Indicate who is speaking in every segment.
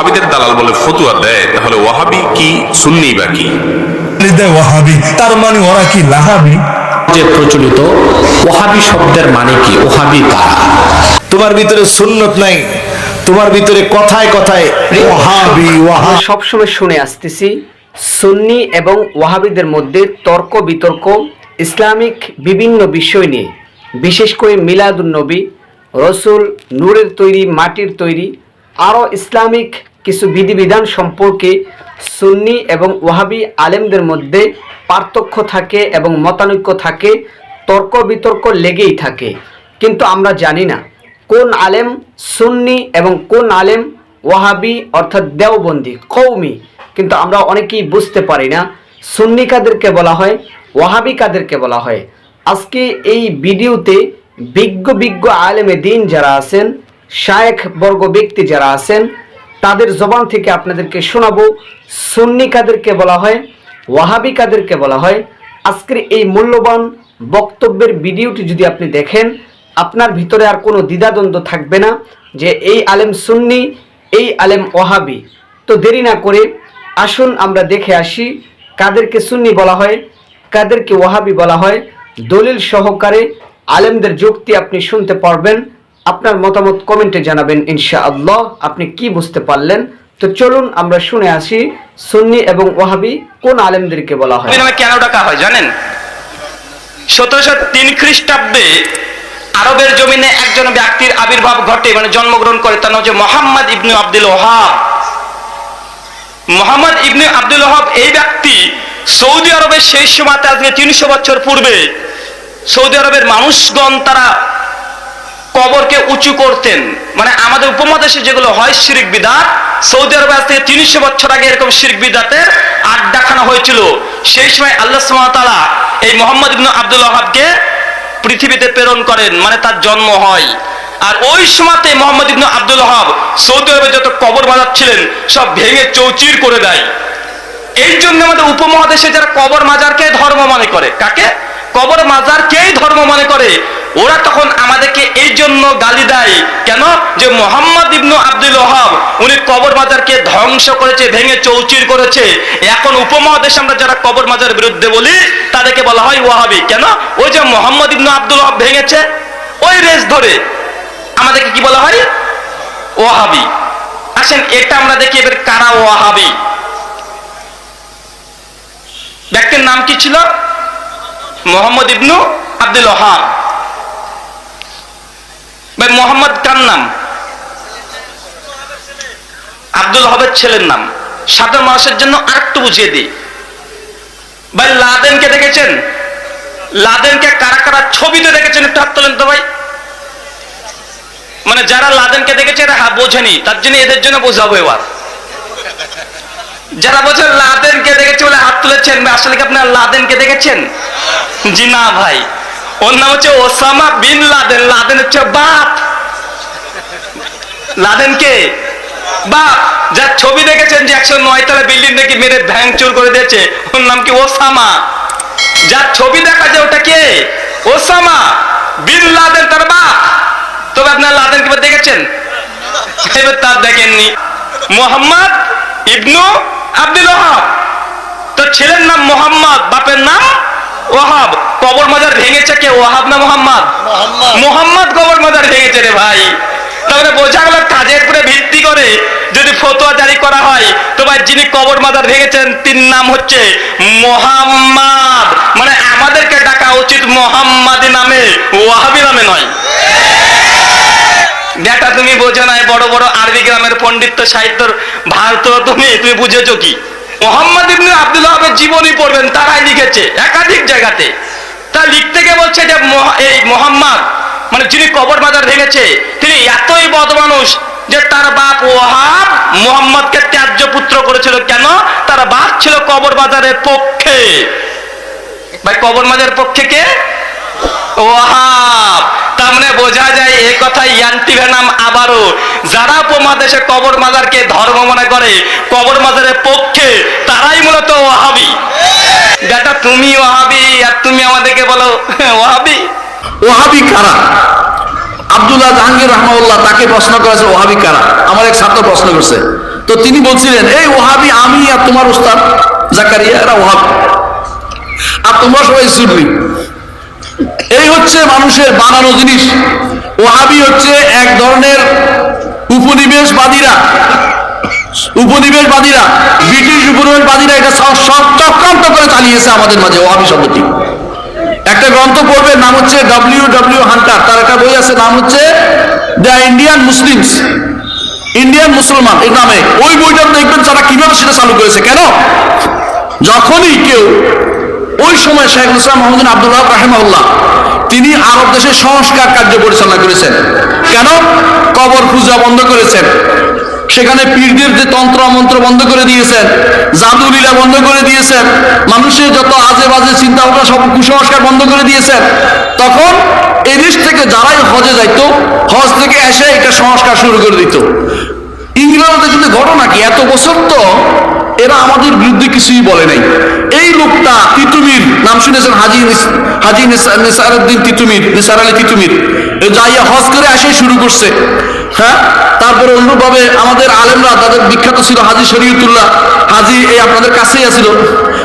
Speaker 1: ওয়াহাবিদের দালাল বলে ফতুয়া দেয় তাহলে ওয়াহাবি কি সুন্নি বা কি?
Speaker 2: ওয়াহাবি। তার মানে ওরা কি লাহাবি?
Speaker 3: যে প্রচলিত ওহাবি শব্দের মানে কি? ওহাবি কারা?
Speaker 4: তোমার ভিতরে সুন্নত নাই তোমার ভিতরে কথায় কথায় ওয়াহাবি ওয়াহাবি।
Speaker 5: সবসময় শুনে আসতেছি সুন্নি এবং ওয়াহাবিদের মধ্যে তর্ক বিতর্ক ইসলামিক বিভিন্ন বিষয় নিয়ে। বিশেষ করে মিলাদুন্নবী রসুল নূরের তৈরি মাটির তৈরি আরও ইসলামিক কিছু বিধিবিধান সম্পর্কে সুন্নি এবং ওয়াহাবি আলেমদের মধ্যে পার্থক্য থাকে এবং মতানৈক্য থাকে, তর্ক বিতর্ক লেগেই থাকে। কিন্তু আমরা জানি না কোন আলেম সুন্নি এবং কোন আলেম ওয়াহাবি, অর্থাৎ দেওবন্দি কৌমি কিন্তু আমরা অনেকেই বুঝতে পারি না সুন্নি কাদেরকে বলা হয়, ওয়াহাবি কাদেরকে বলা হয়। আজকে এই ভিডিওতে বিজ্ঞ বিজ্ঞ আলেমে দিন যারা আছেন, শায়েখ বর্গ ব্যক্তি যারা আছেন তাদের জবান থেকে আপনাদেরকে শোনাবো, সুন্নি কাদেরকে বলা হয়, ওয়াহাবি কাদেরকে বলা হয়। আজকের এই মূল্যবান বক্তব্যের ভিডিওটি যদি আপনি দেখেন, আপনার ভিতরে আর কোনো দ্বিধাদ্বন্দ্ব থাকবে না যে এই আলেম সুন্নি, এই আলেম ওহাবি তো দেরি না করে আসুন আমরা দেখে আসি কাদেরকে সুন্নি বলা হয়, কাদেরকে ওয়াহাবি বলা হয়। দলিল সহকারে আলেমদের যুক্তি আপনি শুনতে পারবেন। আপনার মতামত কমেন্টে জানাবেন ইনশাআল্লাহ। আপনি কি বুঝতে পারলেন? তো চলুন আমরা শুনে আসি সুন্নি এবং ওয়াহাবি কোন আলেমদেরকে বলা হয়।
Speaker 6: কেন ডাকা হয় জানেন? সতেরোশো তিন খ্রিস্টাব্দে আরবের জমিনে একজন ব্যক্তির আবির্ভাব ঘটে মানে জন্মগ্রহণ করে, তার নাম হচ্ছে মোহাম্মদ ইবনু আব্দুল ওহাব মোহাম্মদ ইবনে আব্দুল ওহাব এই ব্যক্তি সৌদি আরবের সেই সময়তে আজকে তিনশো বছর পূর্বে সৌদি আরবের মানুষগণ তারা কবরকে উঁচু করতেন। মানে আমাদের উপমহাদেশে যেগুলো হয় শিরিক বিদাত, সৌদি আরবে আজ থেকে তিনশো বছর আগে এরকম শিরিক বিদাতের আড্ডাখানা হয়েছিল। সেই সময় আল্লাহ সুমাতালা এই মোহাম্মদ ইবনু আব্দুল আহাবকে পৃথিবীতে প্রেরণ করেন মানে তার জন্ম হয়। আর ওই সময়তে মোহাম্মদ ইবনু আব্দুল আহাব সৌদি আরবে যত কবর বাজাচ্ছিলেন সব ভেঙে চৌচির করে দেয়। এই জন্য আমাদের উপমহাদেশে যারা কবর মাজারকে ধর্ম মনে করে, কাকে? কবর মাজারকেই ধর্ম মনে করে। ওরা তখন আমাদেরকে এই জন্য গালি দেয়। কেন? যে মোহাম্মদ ইবনু আব্দুল ওহাব উনি কবর মাজারকে ধ্বংস করেছে, ভেঙে চৌচির করেছে। এখন উপমহাদেশে আমরা যারা কবর মাজার বিরুদ্ধে বলি, তাদেরকে বলা হয় ওয়াহাবি। কেন? ওই যে মোহাম্মদ ইবনু আব্দুল ওহাব ভেঙেছে, ওই রেস ধরে। আমাদেরকে কি বলা হয়? ওয়াহাবি। আসেন, এটা আমরা দেখি এবার কারা ওয়াহাবি। ব্যক্তির নাম কি ছিল? মোহাম্মদ ইবনু আব্দুল ওহাব ভাই, মোহাম্মদ কার নাম? আব্দুল ওহাবের ছেলের নাম। সাধারণ মানুষের জন্য আরেকটু বুঝিয়ে দিই। ভাই, লাদেনকে দেখেছেন? লাদেনকে কারা কারা ছবিতে দেখেছেন? একটু হাত তোলেন তো ভাই। মানে যারা লাদেনকে দেখেছে, এরা হা- বোঝেনি। তার জন্য এদের জন্য বোঝাবো এবার। যারা বলছেন লাদেনকে দেখেছে বলে হাত তুলেছেন আসলে কি আপনার লাদেনকে দেখেছেন? জি না, ভাই। ওর নাম হচ্ছে ওসামা বিন লাদেন। লাদেন হচ্ছে বাপ। লাদেন কে? বাপ। যার ছবি দেখেছেন যে একশো নয় তলা বিল্ডিং দেখি মেরে ভ্যাং চুর করে দিয়েছে, ওর নাম কি ওসামা? যার ছবি দেখা যায় ওটা কে? ওসামা বিন লাদেন তার বাপ। তবে আপনার লাদেন কে দেখেছেন? এবার তার দেখেননি। মোহাম্মদ ইবনু আব্দুল ওহাব তো ছেলের নাম মোহাম্মদ, বাপের নাম ওহাব কবর মাজার ভেঙেছে কে? ওহাব না মোহাম্মদ? মোহাম্মদ। কবর মাজার ভেঙেছে রে ভাই। তাহলে বোঝা গেল কাজের উপরে ভিত্তি করে যদি ফতোয়া জারি করা হয় তো ভাই যিনি কবর মাজার ভেঙেছেন তিন নাম হচ্ছে মোহাম্মদ। মানে আমাদেরকে ডাকা উচিত মোহাম্মদি নামে ওয়াহাবি নামে নয়। বেটা তুমি বোঝো নাই বড় বড় আরবি গ্রামের পণ্ডিত সাহিত্যর ভারত তুমি তুমি বুঝেছ কি? মোহাম্মদ ইবনে আব্দুল ওহাবের জীবনী পড়বেন তারাই লিখেছে একাধিক জায়গাতে। তা লিখতে গিয়ে বলছে যে এই মোহাম্মদ মানে যিনি কবর বাজার ভেঙেছে, তিনি এতই বদ মানুষ যে তার বাপ ওহাব মোহাম্মদকে ত্যায্য পুত্র করেছিল। কেন? তার বাপ ছিল কবর বাজারের পক্ষে। ভাই, কবর মাজারের পক্ষে কে? ওয়াহাব। তার মানে বোঝা যায় এ কথা ইয়ান্তি ভেনাম আবারও যারা উপমহাদেশে কবর মাজারকে ধর্ম মনে করে, কবর মাজারের পক্ষে তারাই মূলত ওয়াহাবি। বেটা তুমি ওয়াহাবি আর তুমি আমাদেরকে বলো ওয়াহাবি
Speaker 4: ওহাবি কারা? আব্দুল্লাহ জাহাঙ্গীর রহমাউল্লাহ তাকে প্রশ্ন করেছে, ওহাবি কারা? আমার এক ছাত্র প্রশ্ন করছে।
Speaker 7: তো তিনি বলছিলেন, এই ওহাবি, আমি আর তোমার উস্তাদ জাকারিয়া, এরা ওহাব। আর তোমরা সবাই সুন্নি এই হচ্ছে মানুষের বানানো জিনিস। ওহাবি হচ্ছে এক ধরনের উপনিবেশবাদীরা। উপনিবেশবাদীরা, ব্রিটিশ উপনিবেশবাদীরা এটা চক্রান্ত করে চালিয়েছে আমাদের মাঝে ওহাবি একটা গ্রন্থ পড়বে নাম হচ্ছে ডব্লিউ ডব্লিউ হান্টার তার একটা বই আছে, নাম হচ্ছে দ্য ইন্ডিয়ান মুসলিমস ইন্ডিয়ান মুসলমান এই নামে। ওই বইটা দেখবেন তারা কীভাবে সেটা চালু করেছে, কেন? যখনই কেউ, ওই সময় শেখ ইসলাম মোহাম্মদ আব্দুল্লাহ রাহেমাউল্লাহ তিনি আরব দেশে সংস্কার কার্য পরিচালনা করেছেন। কেন? কবর পূজা বন্ধ করেছেন। সেখানে পীরদের যে তন্ত্র মন্ত্র বন্ধ করে দিয়েছেন, জাদু লীলা বন্ধ করে দিয়েছেন, মানুষের যত আজে বাজে চিন্তা ভাবনা সব কুসংস্কার বন্ধ করে দিয়েছেন, তখন এই দেশ থেকে যারাই হজে যাইতো, হজ থেকে এসে এটা সংস্কার শুরু করে দিত। ইংল্যান্ডে কিন্তু ঘটনা কি? এত বছর তো এরা আমাদের বিরুদ্ধে কিছুই বলে নাই। এই লোকটা তিতুমির, নাম শুনেছেন হাজি হাজি নিসা- নিসারুদ্দিন তিতুমির, নিসার আলী তিতুমির যাইয়া হজ করে আসে শুরু করছে। হ্যাঁ? তারপরে অনুরূপভাবে আমাদের আলেমরা, তাদের বিখ্যাত ছিল হাজি শরীয়তুল্লাহ, হাজি এই আপনাদের কাছেই আছিল,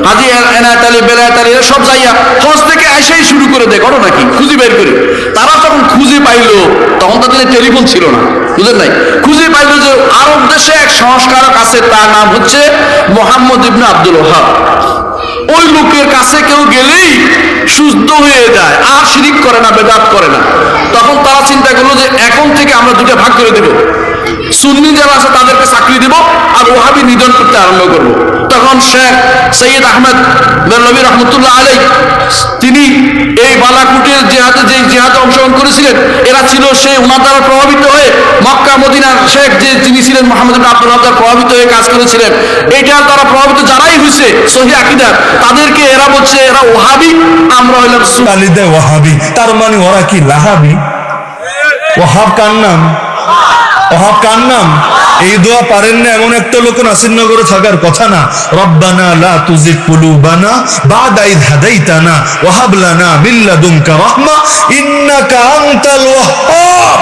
Speaker 7: হাজি এনায়েত আলী, বেলায়েত সব যাইয়া হজ থেকে এসেই শুরু করে দেয়, ঘটনা কি? খুঁজে বের করে। তারা যখন খুঁজে পাইলো, তখন তাদের টেলিফোন ছিল না, বুঝলেন নাই? খুঁজে পাইলো যে আরব দেশে এক সংস্কারক আছে, তার নাম হচ্ছে মোহাম্মদ ইবনে আব্দুল ওহাব ওই লোকের কাছে কেউ গেলেই সুস্থ হয়ে যায়, আর শিরিক করে না, বেদাত করে না। তখন তারা চিন্তা করল যে এখন থেকে আমরা দুটা ভাগ করে দেব। সুন্নি যারা আছে, তাদেরকে চাকরি দেব আর ওহাবি নিধন করতে আরম্ভ করব। তখন শেখ সৈয়দ আহমেদ নবী রহমতুল্লাহ আলাই তিনি এই বালাকুটের জেহাদে, যে জেহাদে অংশগ্রহণ করেছিলেন, এরা ছিল সে ওনার দ্বারা প্রভাবিত হয়ে মক্কা, মদিনার শেখ যে যিনি ছিলেন মোহাম্মদ আব্দুল দ্বারা প্রভাবিত হয়ে কাজ করেছিলেন, এইটার দ্বারা প্রভাবিত যারাই হয়েছে সহি আকিদার তাদেরকে এরা বলছে, এরা ওহাবি, আমরা হইলাম সুন্নি।
Speaker 2: ওহাবি, তার মানে ওরা কি লাহাবি? ওহাব কার নাম? ওহাব কার নাম? এই দোয়া পারেন না এমন একটা লোক নাসিরনগরে থাকার কথা না। রব্বানা লা তুজিগ কুলুবানা বাদা ইদ হাদাইতানা ওয়াহাব লানা মিন লাদুনকা রাহমা। ইন্নাকা আনতাল ওয়াহ্হাব।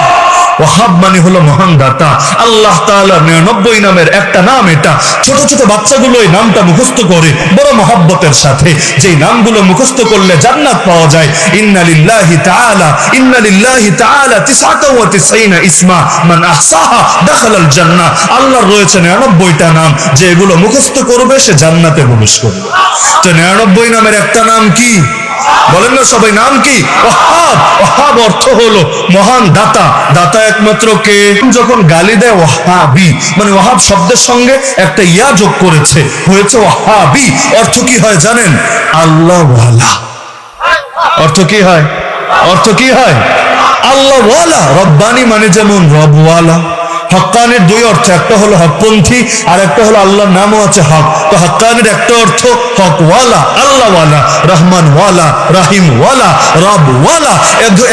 Speaker 2: ওয়াহাব মানে হলো মহান দাতা। আল্লাহ 99 নামের একটা নাম এটা। ছোট ছোট বাচ্চাগুলো এই নামটা মুখস্থ করে বড় সাথে। যেই নামগুলো মুখস্থ করলে জান্নাত পাওয়া যায়। ইন্না লিল্লাহি তাআলা, ইন্না লিল্লাহি তাআলা 99 ইসমা। মান আহসাহা আল্লাহর রয়েছে 99টা নাম। যে এগুলো মুখস্থ করবে সে জান্নাতে প্রবেশ করবে। তো 99 নামের একটা নাম কি? বলেন না সবাই, নাম কি? ওহাব ওহাব অর্থ হলো মহান দাতা। দাতা একমাত্র কে? যখন গালি দেয় ওহাবি মানে ওহাব শব্দের সঙ্গে একটা ইয়া যোগ করেছে, হয়েছে ওহাবি অর্থ কি হয় জানেন? আল্লাহ অর্থ কি হয়? অর্থ কি হয়? আল্লাহ ওয়ালা রব্বানি মানে যেমন রবওয়ালা। হক্কানের দুই অর্থ, একটা হলো হকপন্থী আর একটা হলো আল্লাহর নামও আছে হক। তো হক্কানের একটা অর্থ হকওয়ালা, আল্লাহওয়ালা রহমান ওয়ালা রাহিম ওয়ালা রব ওয়ালা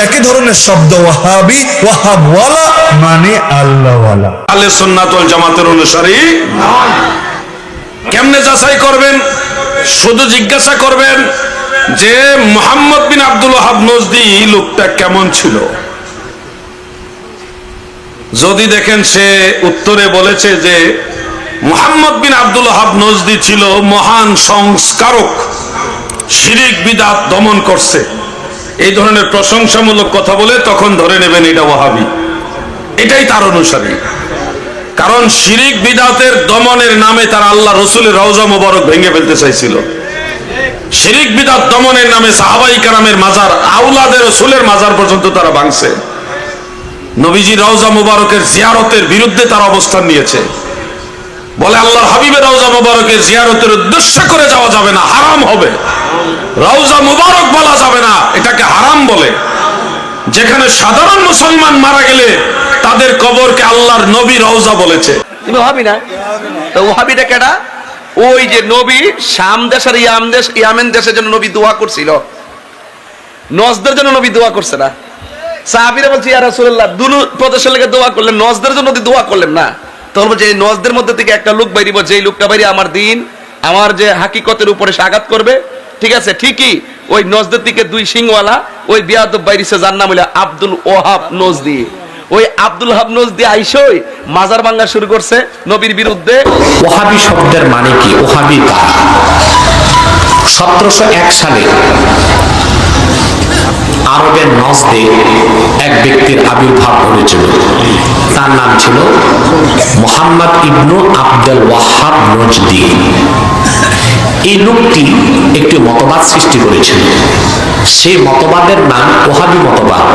Speaker 2: একই ধরনের শব্দ, ওয়াহাবি, ওয়াহাবওয়ালা মানে আল্লাহওয়ালা।
Speaker 8: আলে সুন্নাতুল জামাতের অনুসারী কেমনে যাচাই করবেন? শুধু জিজ্ঞাসা করবেন যে মোহাম্মদ বিন আব্দুল ওহাব নজদি লোকটা কেমন ছিল? যদি দেখেন সে উত্তরে বলেছে যে Muhammad bin Abdul Wahhab Najdi ছিল মহান সংস্কারক, শিরিক বিদাত দমন করছে। এই ধরনের প্রশংসামূলক কথা বলে তখন ধরে নেবেন এটা ওহাবি এটাই তার অনুসারী। কারণ শিরিক বিদাতের দমনের নামে তার আল্লাহ রসুলের রওজা মোবারক ভেঙে ফেলতে চাইছিল। শিরিক বিদাত দমনের নামে সাহাবাই কারামের মাজার আউলাদের রসুলের মাজার পর্যন্ত তারা ভাঙছে। নবীজি রওজা মুবারকের জিয়ারতের বিরুদ্ধে তার অবস্থান নিয়েছে। বলে, আল্লাহর হাবিবের রওজা মুবারকের জিয়ারতের উদ্দেশ্য করে যাওয়া যাবে না, হারাম হবে। রওজা মুবারক বলা যাবে না, এটাকে হারাম বলে। যেখানে সাধারণ মুসলমান মারা গেলে তাদের কবরকে আল্লাহর নবী রওজা বলেছে।
Speaker 9: তুমি ভাবি না? তো ওহাবিটা কেডা? ওই যে নবী শাম দেশ আর ইয়াম দেশ, ইয়ামেন দেশের জন্য নবী দোয়া করছিল। নজদের জন্য নবী দোয়া করছে না। সাহাবিরা বলছে, ইয়া রাসূলুল্লাহ, দুনু প্রদেশের লেগে দোয়া করলেন, নজদের জন্য দোয়া করলেন না। তখন বলছে, এই নজদের মধ্যে থেকে একটা লোক বাইরিব যেই লোকটা বাইরে আমার দিন, আমার যে হাকিকতের উপরে আঘাত করবে। ঠিক আছে, ঠিকই, ওই নজদের দিকে দুই সিংওয়ালা, ওই বিয়াদব বাইরিছে যার নাম হইল আব্দুল ওহাব নজদি। ওই আব্দুল হাব নজদি আইসই মাজার ভাঙ্গা শুরু করছে নবীর বিরুদ্ধে।
Speaker 3: ওহাবি শব্দের মানে কি? ওহাবি কারা? সতেরোশো এক সালে আরবের নজদে এক ব্যক্তির আবির্ভাব ঘটেছিল। তার নাম ছিল মোহাম্মদ ইবনু আব্দুল ওয়াহাব নজদি। এই লোকটি একটি মতবাদ সৃষ্টি করেছিল। সেই মতবাদের নাম ওহাবি মতবাদ।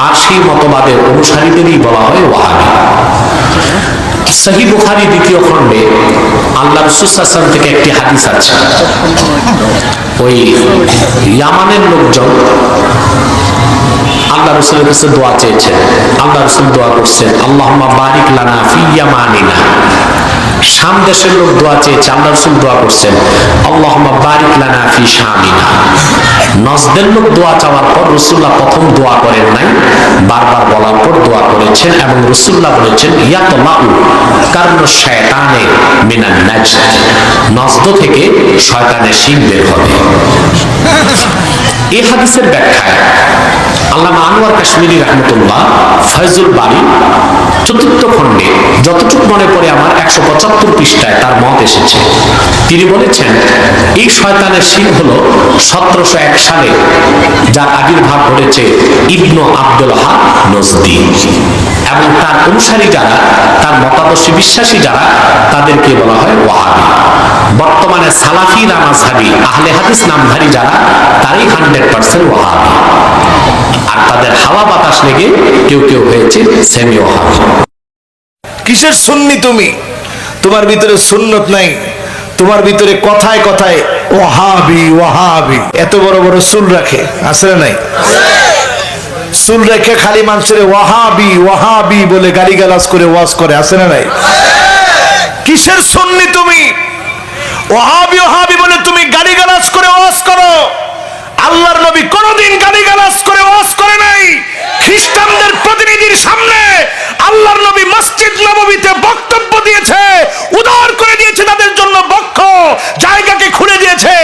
Speaker 3: আর সেই মতবাদের অনুসারীদেরই বলা হয় ওহাবি সহি বুখারি দ্বিতীয় খণ্ডে আল্লাহ রসুসাম থেকে একটি হাদিস আছে। ওই ইয়ামানের লোকজন আল্লাহ রসুলের কাছে দোয়া চেয়েছেন। আল্লাহ রসুল দোয়া করছেন আল্লাহ বারিক লানা ফি ইয়ামানিনা। শাম দেশের লোক দোয়া চেয়েছে আল্লাহ রসুল দোয়া করছেন। আল্লাহ বারিক লানা শামিনা। নজদের লোক দোয়া চাওয়ার পর রসুল্লাহ প্রথম দোয়া করেন নাই, বারবার বলার পর দোয়া করেছেন এবং রসুল্লাহ বলেছেন ইয়াতলাউ কারণ শয়তানে মিনান নাজ নজদ থেকে শয়তানের শিং বের হবে। এই হাদিসের ব্যাখ্যায় আল্লামা আনোয়ার কাশ্মীরি রহমতুল্লাহ ফয়জুল বাড়ি চতুর্থ খণ্ডে যতটুকু মনে পড়ে আমার একশো পঁচাত্তর পৃষ্ঠায় তার মত এসেছে। তিনি বলেছেন, এই শয়তানের শিখ হল সতেরোশো এক সালে, যার আবির্ভাব ঘটেছে ইবনু আব্দুল হাব নজদি এবং তার অনুসারী যারা, তার মতাদর্শী বিশ্বাসী যারা, তাদেরকে বলা হয় ওয়াহাবি। বর্তমানে সালাফি নামাজহাবি আহলে হাদিস নামধারী যারা, তারই হান্ড্রেড পার্সেন্ট ওয়াহাবি। আর তাদের হাওয়া বাতাস লেগে কেউ কেউ হয়েছে সেমি ওয়াহাবি
Speaker 4: কিসের সুন্নি তুমি? তোমার ভিতরে সুন্নত নাই। তোমার ভিতরে কথায় কথায় ওহাবি ওহাবি এত বড় বড় চুল রাখে, আছে নাই? চুল রেখে খালি মানুষের ওয়াহাবি ওয়াহাবি বলে গালিগালাজ করে ওয়াজ করে, আছে না নাই? কিসের সুন্নি তুমি? ওহাবি ওহাবি বলে তুমি গালি গালিগালাজ করে ওয়াজ করো আল্লাহর নবী কোনদিন গালিগালাজ করে ওয়াজ করে নাই প্রতিনিধির সামনে আল্লাহর নবী মসজিদ নববীতে বক্তব্য দিয়েছে, উদার করে দিয়েছে তাদের জন্য বক্ষ, জায়গাকে খুলে দিয়েছে,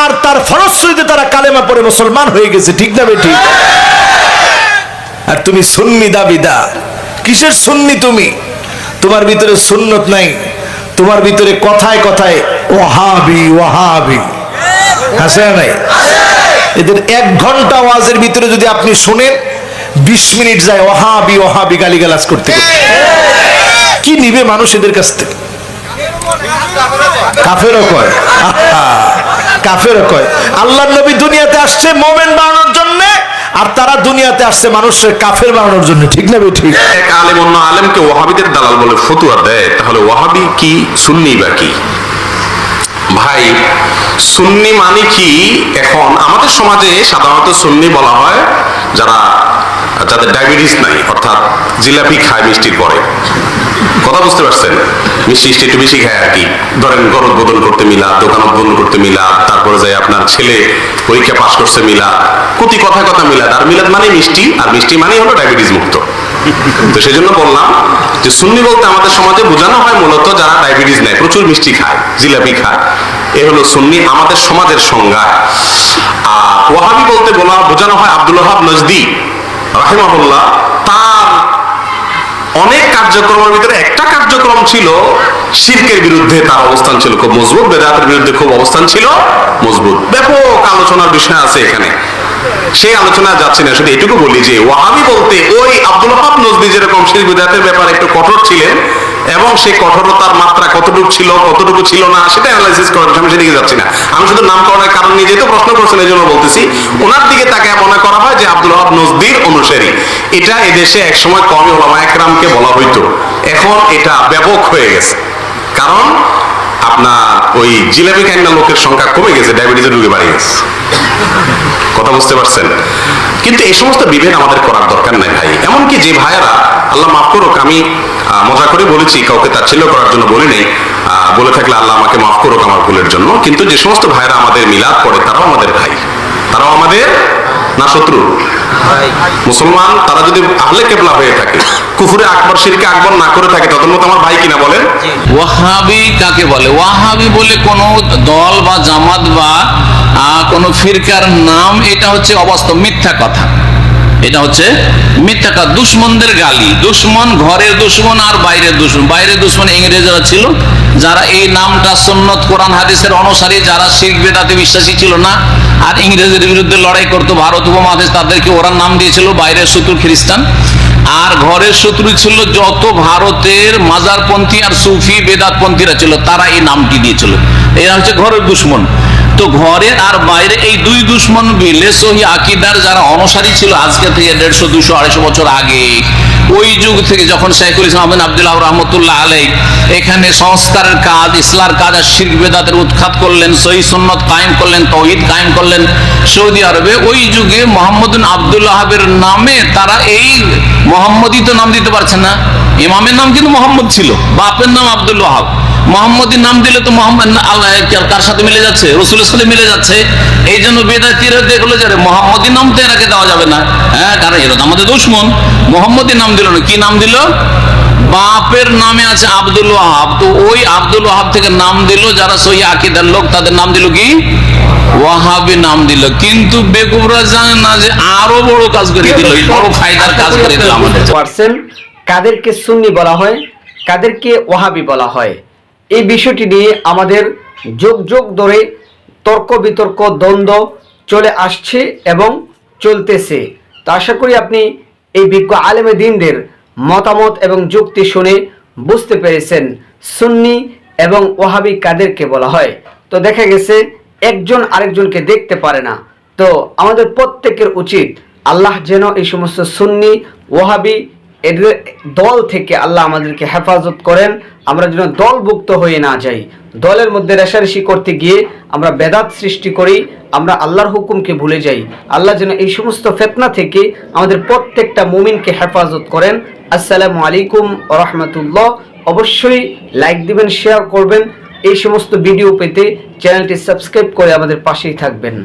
Speaker 4: আর তার ফলশ্রুতিতে তারা কালেমা পড়ে মুসলমান হয়ে গেছে, ঠিক না বেঠিক আর তুমি সুন্নি দাবিদা। কিসের সুন্নি তুমি? তোমার ভিতরে সুন্নত নাই, তোমার ভিতরে কথায় কথায় ওহাবি ওহাবি। আছে নাই? এদের এক ঘণ্টা ওয়াজের ভিতরে যদি আপনি শুনেন বিশ মিনিট যায় ওহাবি ওহাবি গালিগালাজ করতে। কি নিবে মানুষ এদের কাছ থেকে? কাফেরও কয় কাফেরও কয়। আল্লাহ নবী দুনিয়াতে আসছে মোমেন বানানোর জন্য, আর তারা দুনিয়াতে আসছে মানুষের কাফের বানানোর জন্য। ঠিক না ঠিক
Speaker 1: এক আলেম অন্য আলেমকে ওয়াহাবিদের দালাল বলে ফতুয়া দেয়, তাহলে ওয়াহাবি কি, সুন্নি বা কি? ভাই, সুন্নি মানে কি? এখন আমাদের সমাজে সাধারণত সুন্নি বলা হয় যারা যাদের ডায়াবেটিস নাই, অর্থাৎ জিলাপি খায় মিষ্টির পরে। কথা বুঝতে পারছেন? মিষ্টি মিষ্টি একটু বেশি খায় আর কি। ধরেন ঘর উদ্বোধন করতে মিলা দোকান উদ্বোধন করতে মিলা, তারপরে যাই আপনার ছেলে পরীক্ষা পাশ করছে মিলা কোটি কথা কথা মিলাদ আর মিলাদ মানে মিষ্টি, আর মিষ্টি মানে হলো ডায়াবেটিস মুক্ত। তো সেই জন্য বললাম যে সুন্নি বলতে আমাদের সমাজে বোঝানো হয় মূলত যারা ডায়াবেটিস নেয়, প্রচুর মিষ্টি খায়, জিলাপি খায়। এ হলো সুন্নি আমাদের সমাজের সংজ্ঞা। আর ওয়াহাবি বলতে বলা বোঝানো হয় আব্দুল ওহাব নজদি। রাহিমাহুল্লাহ, তার অনেক কার্যক্রমের ভিতরে একটা কার্যক্রম ছিল শিল্পের বিরুদ্ধে তার অবস্থান ছিল। খুব মজবুত, বেদাতের বিরুদ্ধে খুব অবস্থান ছিল, মজবুত। ব্যাপক আলোচনার বিষয় আছে এখানে। সেই আলোচনা যাচ্ছে না, শুধু এটুকু বলি যে, ওয়াহাবি বলতে ওই আব্দুল হাব নজদি যেরকম শিল্প বেদাতের ব্যাপারে একটু কঠোর ছিলেন এবং সেই কঠোরতার মাত্রা কতটুকু ছিল কতটুকু ছিল না, সেটা অ্যানালাইসিস করার আমি সেদিকে যাচ্ছি না। আমি শুধু নামকরণের কারণ নিয়ে যেহেতু প্রশ্ন করছেন এই জন্য বলতেছি, ওনার দিকে তাকে মনে করা হয় যে আব্দুল হাব নজদির অনুসারী। এটা এদেশে একসময় কমই ওলামা একরামকে বলা হইতো। এখন এটা ব্যাপক হয়ে গেছে। কারণ আপনার ওই জিলাপি কান্না লোকের সংখ্যা কমে গেছে ডায়াবেটিসের রোগে বাড়ি গেছে। কথা বুঝতে পারছেন? কিন্তু এই সমস্ত বিভেদ আমাদের করার দরকার নাই ভাই। এমনকি যে ভাইয়ারা, আল্লাহ মাফ করুক, আমি মজা করে বলেছি, কাউকে তাচ্ছিল্য করার জন্য বলি নেই বলে থাকলে আল্লাহ আমাকে মাফ করুক আমার ভুলের জন্য। কিন্তু যে সমস্ত ভাইরা আমাদের মিলাদ পড়ে, তারাও আমাদের ভাই। তারাও আমাদের না শত্রু? মুসলমান তারা যদি আহলে কেবলা হয়ে থাকে কুফুরে আকবর শিরকে আকবর না করে থাকে তত মতো আমার ভাই কিনা বলেন?
Speaker 10: ওয়াহাবি কাকে বলে? ওয়াহাবি বলে কোন দল বা জামাত বা আহ, কোনো ফিরকার নাম এটা হচ্ছে অবাস্তব মিথ্যা কথা। এটা হচ্ছে মিথ্যাকা দুশ্মনদের গালি। দুশ্মন ঘরের দুশ্মন আর বাইরের দুশ্মন। বাইরের দুশ্মন ইংরেজরা ছিল, যারা এই নামটা সুন্নত কোরআন হাদিসের অনুসারী, যারা শিখ বেদাতে বিশ্বাসী ছিল না, আর ইংরেজের বিরুদ্ধে লড়াই করতো। ভারত উপমহাদেশ তাদেরকে ওরা নাম দিয়েছিল, বাইরের শত্রু খ্রিস্টান। আর ঘরের শত্রু ছিল যত ভারতের মাজারপন্থী আর সুফি, বেদাতপন্থীরা ছিল, তারা এই নামটি দিয়েছিল। এরা হচ্ছে ঘরের দুশ্মন। তো ঘরের আর বাইরে এই দুই দুশ্মন মিলে সহি আকিদার যারা অনুসারী ছিল আজকে থেকে দেড়শো, দুশো, আড়াইশো বছর আগে, ওই যুগ থেকে যখন শেখুল ইসলাম আবদুল্লাহ রহমতুল্লাহ আলাই এখানে সংস্কারের কাজ, ইসলার কাজ আর শির্ক বেদাতের উৎখাত করলেন, সহি সুন্নত কায়েম করলেন তৌহিদ কায়েম করলেন সৌদি আরবে, ওই যুগে মোহাম্মদ আবদুল্লাহাবের নামে তারা এই মোহাম্মদই তো নাম দিতে পারছে না। ইমামের নাম কিন্তু মোহাম্মদ ছিল, বাপের নাম আব্দুল ওয়াহাব মোহাম্মদী নাম দিলে তো মোহাম্মদ আল্লাহ কার সাথে মিলে যাচ্ছে? রসুলের সাথে মিলে যাচ্ছে। এই জন্য বেদাতিরা দেখল যে মোহাম্মদী নাম তো এরাকে দেওয়া যাবে না। হ্যাঁ কারণ এরা তো আমাদের দুশ্মন। মোহাম্মদী নাম দিল না, কি নাম দিল? বাপের নামে আছে আব্দুল ওয়াহাব। তো ওই আব্দুল ওয়াহাব থেকে নাম দিল যারা সই আকিদার লোক, তাদের নাম দিল কি? ওয়াহাবি নাম দিল। কিন্তু বেকুবরা জানে না যে আরও বড় কাজ করে দিল বড় ফায়দার কাজ করে দিল আমাদের
Speaker 5: পার্সেন্ট কাদেরকে সুন্নি বলা হয়, কাদেরকে ওয়াহাবি বলা হয়। এই বিষয়টি নিয়ে আমাদের যুগ যুগ ধরে তর্ক বিতর্ক, দ্বন্দ্ব চলে আসছে এবং চলতেছে। তো আশা করি আপনি এই বিজ্ঞ আলেমে দিনদের মতামত এবং যুক্তি শুনে বুঝতে পেরেছেন, সুন্নি এবং ওহাবি কাদেরকে বলা হয়। তো দেখা গেছে, একজন আরেকজনকে দেখতে পারে না। তো আমাদের প্রত্যেকের উচিত আল্লাহ যেন এই সমস্ত সুন্নি, ওয়াহাবি এদের দল থেকে আল্লাহ আমাদেরকে হেফাজত করেন। আমরা যেন দলভুক্ত হয়ে না যাই। দলের মধ্যে রেশারেশি করতে গিয়ে আমরা বেদাত সৃষ্টি করি, আমরা আল্লাহর হুকুমকে ভুলে যাই। আল্লাহ যেন এই সমস্ত ফেতনা থেকে আমাদের প্রত্যেকটা মুমিনকে হেফাজত করেন। আসসালামু আলাইকুম রহমতুল্লাহ। অবশ্যই লাইক দিবেন, শেয়ার করবেন। এই সমস্ত ভিডিও পেতে চ্যানেলটি সাবস্ক্রাইব করে আমাদের পাশেই থাকবেন।